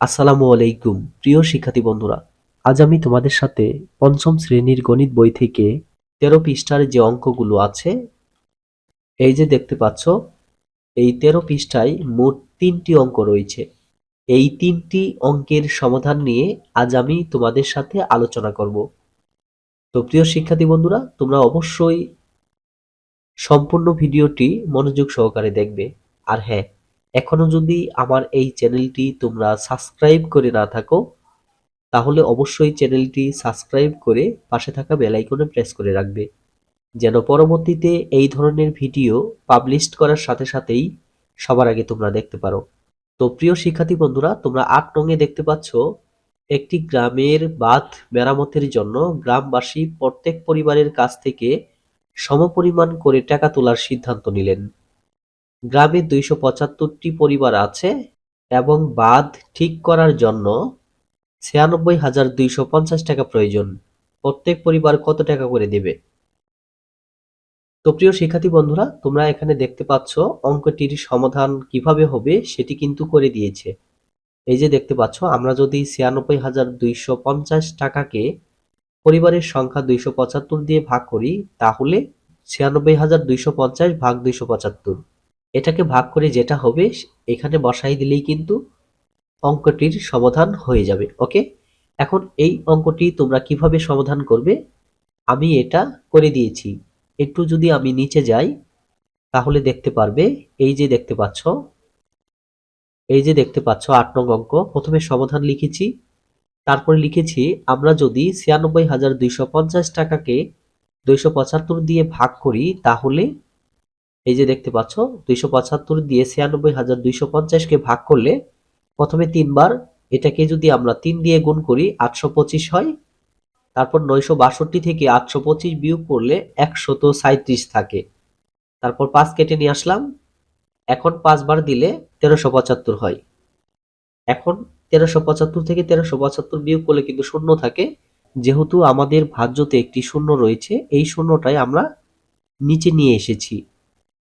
আসসালামু আলাইকুম, প্রিয় শিক্ষার্থী বন্ধুরা। আজ আমি তোমাদের সাথে পঞ্চম শ্রেণির গণিত বই থেকে তেরো পৃষ্ঠার যে অঙ্কগুলো আছে, এই যে দেখতে পাচ্ছ, এই তেরো পৃষ্ঠায় মোট তিনটি অঙ্ক রয়েছে। এই তিনটি অঙ্কের সমাধান নিয়ে আজ আমি তোমাদের সাথে আলোচনা করব। তো প্রিয় শিক্ষার্থী বন্ধুরা, তোমরা অবশ্যই সম্পূর্ণ ভিডিওটি মনোযোগ সহকারে দেখবে। আর হ্যাঁ এখনও যদি আমার এই চ্যানেলটি তোমরা সাবস্ক্রাইব করে না থাকো, তাহলে অবশ্যই চ্যানেলটি সাবস্ক্রাইব করে পাশে থাকা বেল আইকনে প্রেস করে রাখবে। যেন পরবর্তীতে এই ধরনের ভিডিও পাবলিশ করার সাথে সাথেই সবার আগে তোমরা দেখতে পারো। তো প্রিয় শিক্ষার্থী বন্ধুরা, তোমরা আট নঙে দেখতে পাচ্ছ, একটি গ্রামের বাঁধ মেরামতের জন্য গ্রামবাসী প্রত্যেক পরিবারের কাছ থেকে সমপরিমাণ করে টাকা তোলার সিদ্ধান্ত নিলেন। গ্রামে দুইশো পঁচাত্তরটি পরিবার আছে এবং বাঁধ ঠিক করার জন্য ছিয়ানব্বই হাজার দুইশো পঞ্চাশ টাকা প্রয়োজন। প্রত্যেক পরিবার কত টাকা করে দেবে? তো প্রিয় শিক্ষার্থী বন্ধুরা, তোমরা এখানে দেখতে পাচ্ছ অঙ্কটির সমাধান কীভাবে হবে সেটি কিন্তু করে দিয়েছে। এই যে দেখতে পাচ্ছ, আমরা যদি ছিয়ানব্বই হাজার দুইশো পঞ্চাশ টাকাকে পরিবারের সংখ্যা দুইশো পঁচাত্তর দিয়ে ভাগ করি, তাহলে ছিয়ানব্বই হাজার দুইশো পঞ্চাশ ভাগ দুইশো পঁচাত্তর। এটাকে ভাগ করে যেটা হবে, এখানে বসাই দিলেই কিন্তু অঙ্কটির সমাধান হয়ে যাবে ওকে এখন এই অঙ্কটি তোমরা কীভাবে সমাধান করবে, আমি এটা করে দিয়েছি। একটু যদি আমি নিচে যাই, তাহলে দেখতে পারবে, এই যে দেখতে পাচ্ছ, এই যে দেখতে পাচ্ছ আট নং অঙ্ক, প্রথমে সমাধান লিখেছি। তারপরে লিখেছি, আমরা যদি ছিয়ানব্বই হাজার দুইশো পঞ্চাশ টাকাকে দুইশো পঁচাত্তর দিয়ে ভাগ করি, তাহলে এই যে দেখতে পাচ্ছ, দুইশো পঁচাত্তর দিয়ে ছিয়ানব্বই হাজার দুইশো পঞ্চাশকে ভাগ করলে প্রথমে তিনবার, এটাকে যদি আমরা তিন দিয়ে গুণ করি, আটশো পঁচিশ হয়। তারপর নয়শো বাষট্টি থেকে আটশো পঁচিশ বিয়োগ করলে একশত সাঁত্রিশ থাকে। তারপর পাঁচ কেটে নিয়ে আসলাম। এখন পাঁচবার দিলে তেরোশো পঁচাত্তর হয়। এখন তেরোশো পঁচাত্তর থেকে তেরোশো পঁচাত্তর বিয়োগ করলে কিন্তু শূন্য থাকে। যেহেতু আমাদের ভাজ্যতে একটি শূন্য রয়েছে, এই শূন্যটাই আমরা নিচে নিয়ে এসেছি।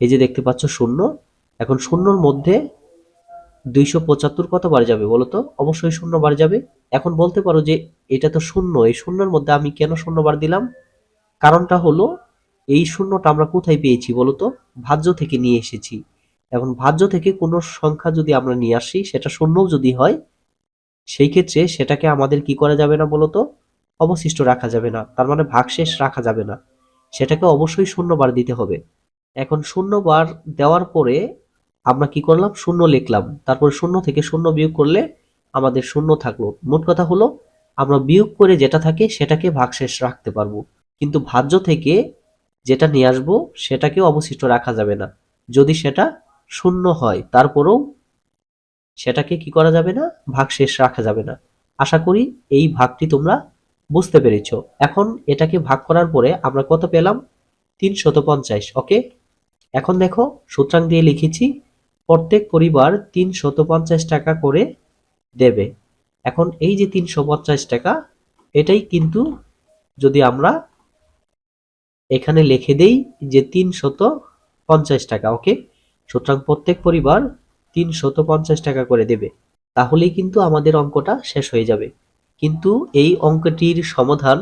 এই যে দেখতে পাচ্ছ শূন্য, এখন শূন্যর মধ্যে দুইশো পঁচাত্তর কতবার যাবে বলো তো? অবশ্যই শূন্য বার যাবে। এখন বলতে পারো যে এটা তো শূন্য, এই শূন্যের মধ্যে আমি কেন শূন্য বার দিলাম? কারণটা হলো এই শূন্যটা আমরা কোথায় পেয়েছি বলো তো? ভাজ্য থেকে নিয়ে এসেছি। এখন ভাজ্য থেকে কোনো সংখ্যা যদি আমরা নিয়ে আসি, সেটা শূন্যও যদি হয়, সেই ক্ষেত্রে সেটাকে আমাদের কি করা যাবে না বলতো অবশিষ্ট রাখা যাবে না। তার মানে ভাগশেষ রাখা যাবে না। সেটাকে অবশ্যই শূন্য বার দিতে হবে। এখন শূন্য বার দেওয়ার পরে আমরা কি করলাম? শূন্য লিখলাম। তারপর শূন্য থেকে শূন্য বিয়োগ করলে আমাদের শূন্য থাকল। মোট কথা হলো, আমরা বিয়োগ করে যেটা থাকে সেটাকে ভাগশেষ রাখতে পারব। কিন্তু ভাজ্য থেকে যেটা নিয়ে আসব সেটাকে অবশিষ্ট রাখা যাবে না। যদি সেটা শূন্য হয়, তারপরেও সেটাকে কি করা যাবে না? ভাগশেষ রাখা যাবে না। আশা করি এই ভাগটি তোমরা বুঝতে পেরেছ। এখন এটাকে ভাগ করার পরে আমরা কত পেলাম? তিনশত পঞ্চাশ। ওকে? এখন দেখো, সূত্রাং দিয়ে লিখেছি, প্রত্যেক পরিবার তিনশত পঞ্চাশ টাকা করে দেবে। এখন এই যে তিনশো পঞ্চাশ টাকা, এটাই কিন্তু যদি আমরা এখানে লিখে দেই যে তিনশত পঞ্চাশ টাকা, ওকে? সুতরাং প্রত্যেক পরিবার তিনশত পঞ্চাশ টাকা করে দেবে, তাহলেই কিন্তু আমাদের অঙ্কটা শেষ হয়ে যাবে। কিন্তু এই অঙ্কটির সমাধান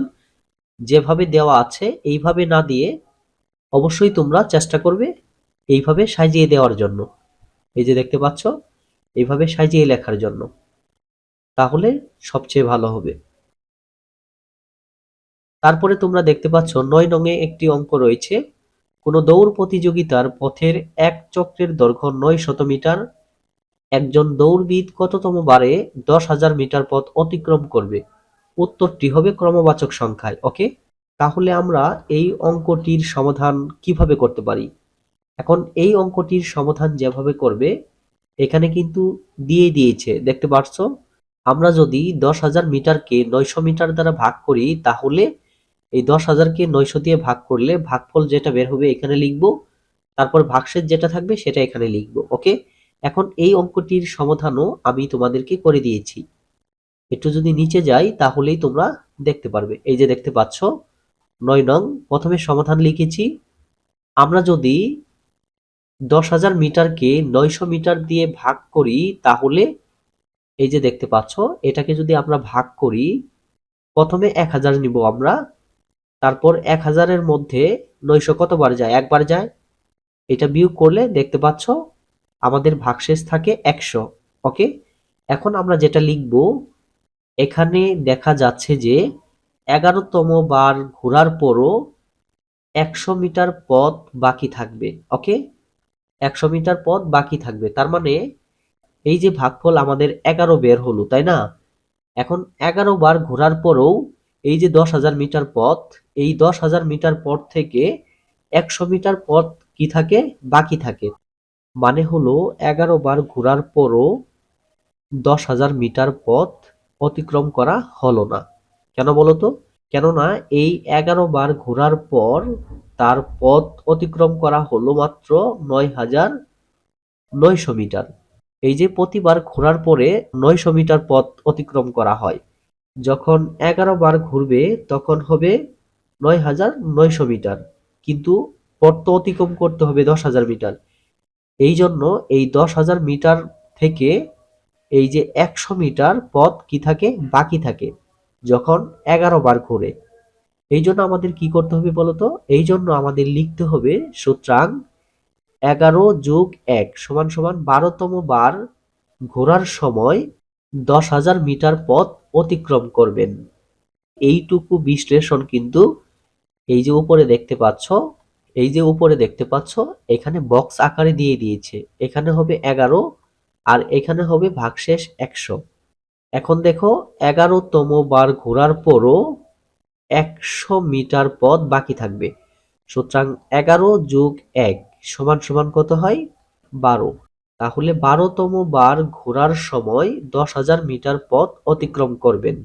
যেভাবে দেওয়া আছে, এইভাবে না দিয়ে অবশ্যই তোমরা চেষ্টা করবে এইভাবে সাজিয়ে দেওয়ার জন্য। এই যে দেখতে পাচ্ছ, এইভাবে সাজিয়ে লেখার জন্য। তাহলে সবচেয়ে ভালো হবে। তারপরে তোমরা দেখতে পাচ্ছ, নয় নঙে একটি অঙ্ক রয়েছে। কোনো দৌড় প্রতিযোগিতার পথের এক চক্রের দৈর্ঘ্য নয় শত মিটার। একজন দৌড়বিদ কততম বারে দশ হাজার মিটার পথ অতিক্রম করবে? উত্তরটি হবে ক্রমবাচক সংখ্যায়, ওকে? তাহলে আমরা এই অঙ্কটির সমাধান কীভাবে করতে পারি? এখন এই অঙ্কটির সমাধান যেভাবে করবে, এখানে কিন্তু দিয়ে দিয়েছে, দেখতে পাচ্ছ আমরা যদি দশ হাজার মিটারকে নয়শো মিটার দ্বারা ভাগ করি, তাহলে এই দশ হাজারকে নয়শো দিয়ে ভাগ করলে ভাগফল যেটা বের হবে এখানে লিখব, তারপর ভাগশেষ যেটা থাকবে সেটা এখানে লিখব, ওকে? এখন এই অঙ্কটির সমাধানও আমি তোমাদেরকে করে দিয়েছি। একটু যদি নিচে যাই, তাহলেই তোমরা দেখতে পারবে। এই যে দেখতে পাচ্ছ নয় নং, প্রথমে সমাধান লিখেছি। আমরা যদি দশ হাজার মিটারকে নয়শো মিটার দিয়ে ভাগ করি, তাহলে এই যে দেখতে পাচ্ছ, এটাকে যদি আমরা ভাগ করি, প্রথমে এক হাজার নিব আমরা, তারপর এক হাজারের মধ্যে নয়শো কতবার যায়? একবার যায়। এটা বিয়োগ করলে দেখতে পাচ্ছ, আমাদের ভাগশেষ থাকে একশো, ওকে? এখন আমরা যেটা লিখব, এখানে দেখা যাচ্ছে যে এগারোতম বার ঘোরার পরও একশো মিটার পথ বাকি থাকবে ওকে একশো মিটার পথ বাকি থাকবে, তার মানে এই যে ভাগফল আমাদের এগারো বের হলো, তাই না? এখন এগারো বার ঘোরার পরেও এই যে দশ হাজার মিটার পথ, এই দশ হাজার মিটার পথ থেকে একশো মিটার পথ কি থাকে? বাকি থাকে। মানে হলো এগারো বার ঘোরার পরও দশ হাজার মিটার পথ অতিক্রম করা হলো না। কেন বলো তো? কেননা এই এগারো বার ঘোরার পর তার পথ অতিক্রম করা হলো মাত্র নয় হাজার নয়শো মিটার। এই যে প্রতিবার ঘোরার পরে নয়শো মিটার পথ অতিক্রম করা হয়। যখন এগারো বার ঘুরবে তখন হবে নয় হাজার নয়শো মিটার। কিন্তু পথ তো অতিক্রম করতে হবে দশ হাজার মিটার। এই জন্য এই দশ হাজার মিটার থেকে এই যে একশো মিটার পথ কি থাকে? বাকি থাকে। যখন এগারো বার ঘুরে। এই জন্য আমাদের কি করতে হবে বলতো? এই জন্য আমাদের লিখতে হবে সুতরাং এগারো যোগ এক সমান সমান বারোতম বার ঘোরার সময় দশ হাজার মিটার পথ অতিক্রম করবেন। এইটুকু বিশ্লেষণ কিন্তু এই যে উপরে দেখতে পাচ্ছ, এই যে উপরে দেখতে পাচ্ছ, এখানে বক্স আকারে দিয়ে দিয়েছে। এখানে হবে এগারো আর এখানে হবে ভাগশেষ একশো। এখন দেখো, এগারোতম বার ঘোরার পরও একশো মিটার পথ বাকি থাকবে। সুতরাং এগারো যোগ এক সমান সমান কত হয়? বারো। তাহলে বারোতম বার ঘোরার সময় দশ হাজার মিটার পথ অতিক্রম করবেন।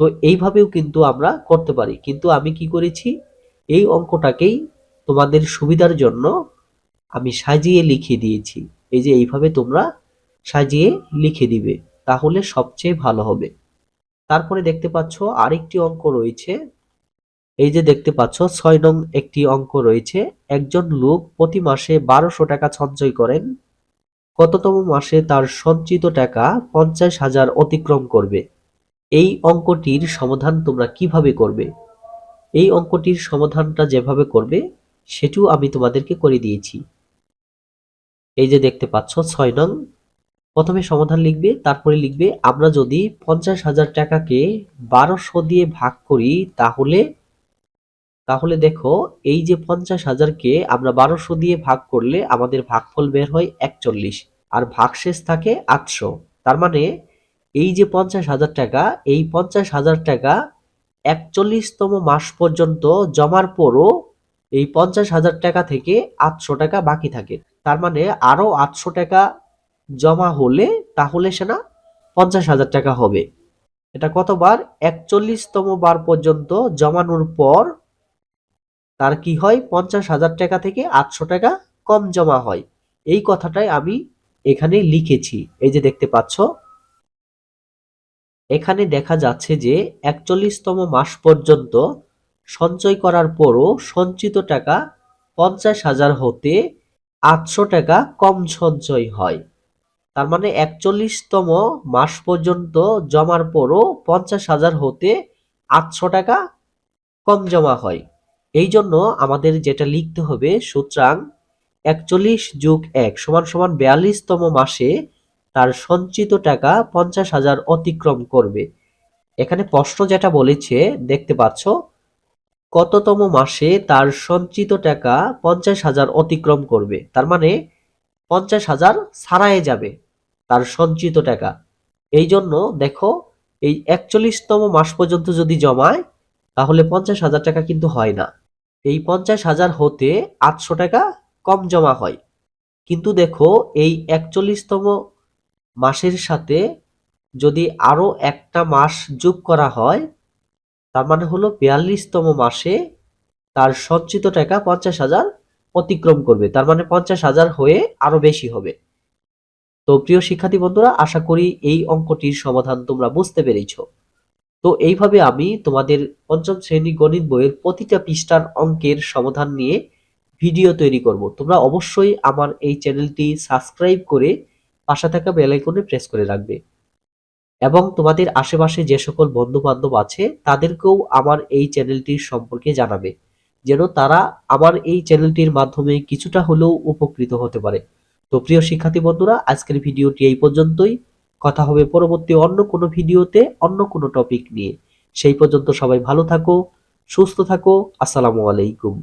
তো এইভাবেও কিন্তু আমরা করতে পারি। কিন্তু আমি কি করেছি? এই অঙ্কটাকেই তোমাদের সুবিধার জন্য আমি সাজিয়ে লিখে দিয়েছি। এই যে এইভাবে তোমরা সাজিয়ে লিখে দিবে। তাহলে সবচেয়ে ভালো হবে। তারপরে দেখতে পাচ্ছ আরেকটি অঙ্ক রয়েছে। এই যে দেখতে পাচ্ছ, ছয় নং একটি অঙ্ক রয়েছে। একজন লোক প্রতি মাসে বারোশো টাকা সঞ্চয় করেন। কততম মাসে তার সঞ্চিত টাকা পঞ্চাশ হাজার অতিক্রম করবে। এই অঙ্কটির সমাধান তোমরা কীভাবে করবে? এই অঙ্কটির সমাধানটা যেভাবে করবে, সেটিও আমি তোমাদেরকে করে দিয়েছি। এই যে দেখতে পাচ্ছ, ছয় নং প্রথমে সমাধান লিখবে, তারপরে লিখবে, আমরা যদি পঞ্চাশ হাজার টাকাকে বারোশো দিয়ে ভাগ করি, তাহলে তাহলে দেখো, এই যে পঞ্চাশ হাজারকে আমরা বারোশো দিয়ে ভাগ করলে আমাদের ভাগফল বের হয় একচল্লিশ, আর ভাগশেষ থাকে আটশো। তার মানে এই যে পঞ্চাশ হাজার টাকা, এই পঞ্চাশ হাজার টাকা একচল্লিশতম মাস পর্যন্ত জমার পরও এই পঞ্চাশ হাজার টাকা থেকে আটশো টাকা বাকি থাকে। তার মানে আরও আটশো টাকা জমা হলে তাহলে সেনা পঞ্চাশ হাজার টাকা হবে। এটা কতবার? একচল্লিশতম বার পর্যন্ত জমানোর পর তার কি হয়? পঞ্চাশ হাজার টাকা থেকে আটশো টাকা কম জমা হয়। এই কথাটাই আমি এখানে লিখেছি। এই যে দেখতে পাচ্ছ, এখানে দেখা যাচ্ছে যে একচল্লিশতম মাস পর্যন্ত সঞ্চয় করার পরও সঞ্চিত টাকা পঞ্চাশ হাজার হতে আটশো টাকা কম সঞ্চয় হয়। তার মানে একচল্লিশতম মাস পর্যন্ত জমার পরও পঞ্চাশ হাজার হতে আটশো টাকা কম জমা হয়। এই জন্য আমাদের যেটা লিখতে হবে, সুতরাং একচল্লিশ যোগ এক সমান সমান বিয়াল্লিশতম মাসে তার সঞ্চিত টাকা পঞ্চাশ হাজার অতিক্রম করবে। এখানে প্রশ্ন যেটা বলেছে, দেখতে পাচ্ছ, কততম মাসে তার সঞ্চিত টাকা পঞ্চাশ হাজার অতিক্রম করবে? তার মানে পঞ্চাশ হাজার ছাড়ায়ে যাবে তার সঞ্চিত টাকা। এই জন্য দেখো, এই একচল্লিশতম মাস পর্যন্ত যদি জমায়, তাহলে পঞ্চাশ হাজার টাকা কিন্তু হয় না। এই পঞ্চাশ হাজার হতে আটশো টাকা কম জমা হয়। কিন্তু দেখো, এই একচল্লিশতম মাসের সাথে যদি আরও একটা মাস যোগ করা হয়, তার মানে হলো বিয়াল্লিশতম মাসে তার সঞ্চিত টাকা পঞ্চাশ হাজার অতিক্রম করবে। তার মানে পঞ্চাশ হাজার হয়ে আরও বেশি হবে। তো প্রিয় শিক্ষার্থী বন্ধুরা, আশা করি এই অঙ্কটির সমাধান তোমরা বুঝতে পেরেছ। তো এইভাবে আমি তোমাদের পঞ্চম শ্রেণি গণিত বইয়ের প্রতিটা পৃষ্ঠার অঙ্কের সমাধান নিয়ে ভিডিও তৈরি করব। তোমরা অবশ্যই আমার এই চ্যানেলটি সাবস্ক্রাইব করে পাশে থাকা বেল আইকনে প্রেস করে রাখবে। এবং তোমাদের আশেপাশে যে সকল বন্ধু বান্ধব আছে, তাদেরকেও আমার এই চ্যানেলটির সম্পর্কে জানাবে। যেন তারা আমার এই চ্যানেলটির মাধ্যমে কিছুটা হলেও উপকৃত হতে পারে। তো প্রিয় শিক্ষার্থী বন্ধুরা, আজকের ভিডিওটি এই পর্যন্তই। কথা হবে পরবর্তী অন্য কোনো ভিডিওতে, অন্য কোনো টপিক নিয়ে। সেই পর্যন্ত সবাই ভালো থাকো, সুস্থ থাকো। আসসালামু আলাইকুম।